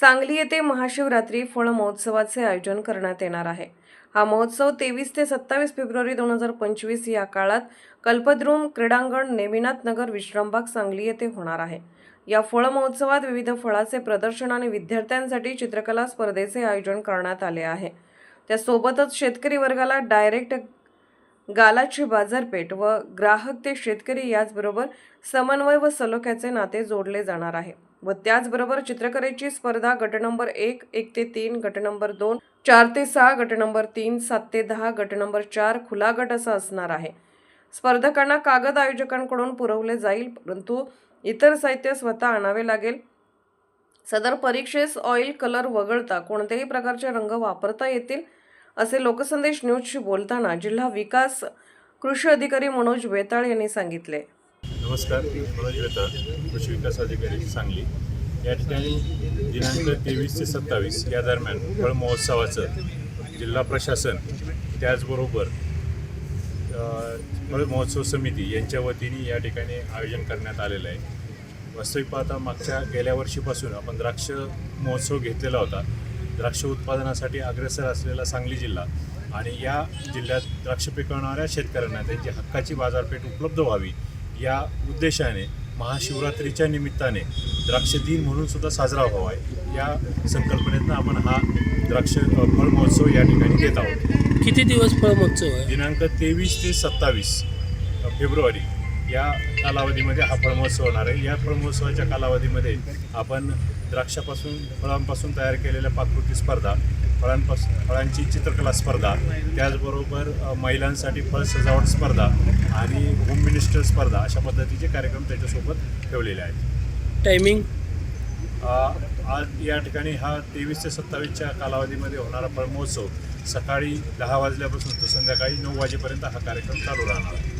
सांगली येथे महाशिवरात्री फळ महोत्सवाचे आयोजन करण्यात येणार आहे. हा महोत्सव तेवीस ते सत्तावीस फेब्रुवारी दोन हजार पंचवीस या काळात कल्पद्रुम क्रीडांगण नेमिनाथ नगर विश्रामबाग सांगली येथे होणार आहे. या फळ महोत्सवात विविध फळाचे प्रदर्शन आणि विद्यार्थ्यांसाठी चित्रकला स्पर्धेचे आयोजन करण्यात आले आहे. त्यासोबतच शेतकरी वर्गाला डायरेक्ट गालाची बाजारपेठ व ग्राहक ते शेतकरी याचबरोबर समन्वय व सलोख्याचे नाते जोडले जाणार आहे. व त्याचबरोबर चित्रकलेची स्पर्धा गट नंबर एक एक ते तीन गट नंबर दोन चार ते सहा गट नंबर तीन सात ते दहा गट नंबर चार खुला गट असा असणार आहे. स्पर्धकांना कागद आयोजकांकडून पुरवले जाईल परंतु इतर साहित्य स्वतः आणावे लागेल. सदर परीक्षेस ऑइल कलर वगळता कोणत्याही प्रकारचे रंग वापरता येतील असे लोकसंदेश न्यूजशी बोलताना जिल्हा विकास कृषी अधिकारी मनोज बेताळ यांनी सांगितले. नमस्कार मनोज वेताळ कृषी विकास अधिकारी सांगली. या ठिकाणी दिनांक तेवीस ते सत्तावीस या दरम्यान फळ महोत्सवाचं जिल्हा प्रशासन त्याचबरोबर फळ महोत्सव समिती यांच्या वतीने या ठिकाणी आयोजन करण्यात आलेलं आहे. वास्तविक पाहता मागच्या गेल्या वर्षीपासून आपण द्राक्ष महोत्सव घेतलेला होता. द्राक्ष उत्पादनासाठी अग्रेसर असलेला सांगली जिल्हा आणि या जिल्ह्यात द्राक्ष पिकवणाऱ्या शेतकऱ्यांना त्यांची हक्काची बाजारपेठ उपलब्ध व्हावी या उद्देशाने महाशिवरात्रीच्या निमित्ताने द्राक्ष दिन म्हणून सुद्धा साजरा व्हावा या संकल्पनेतनं आपण हा द्राक्ष फळ महोत्सव या ठिकाणी घेत आहोत. किती दिवस फळ महोत्सव आहे? दिनांक तेवीस ते सत्तावीस फेब्रुवारी या कालावधीमध्ये हा फळमहोत्सव होणार आहे. या फळमहोत्सवाच्या कालावधीमध्ये आपण द्राक्षापासून फळांपासून तयार केलेल्या पाककृती स्पर्धा फळांपासून फळांची चित्रकला स्पर्धा. त्याचबरोबर महिलांसाठी फळ सजावट स्पर्धा आणि होम मिनिस्टर स्पर्धा अशा पद्धतीचे कार्यक्रम त्याच्यासोबत ठेवलेले आहेत. टायमिंग आज या ठिकाणी हा तेवीस ते सत्तावीसच्या कालावधीमध्ये होणारा फळमहोत्सव सकाळी दहा वाजल्यापासून तर संध्याकाळी नऊ वाजेपर्यंत हा कार्यक्रम चालू राहणार. आहे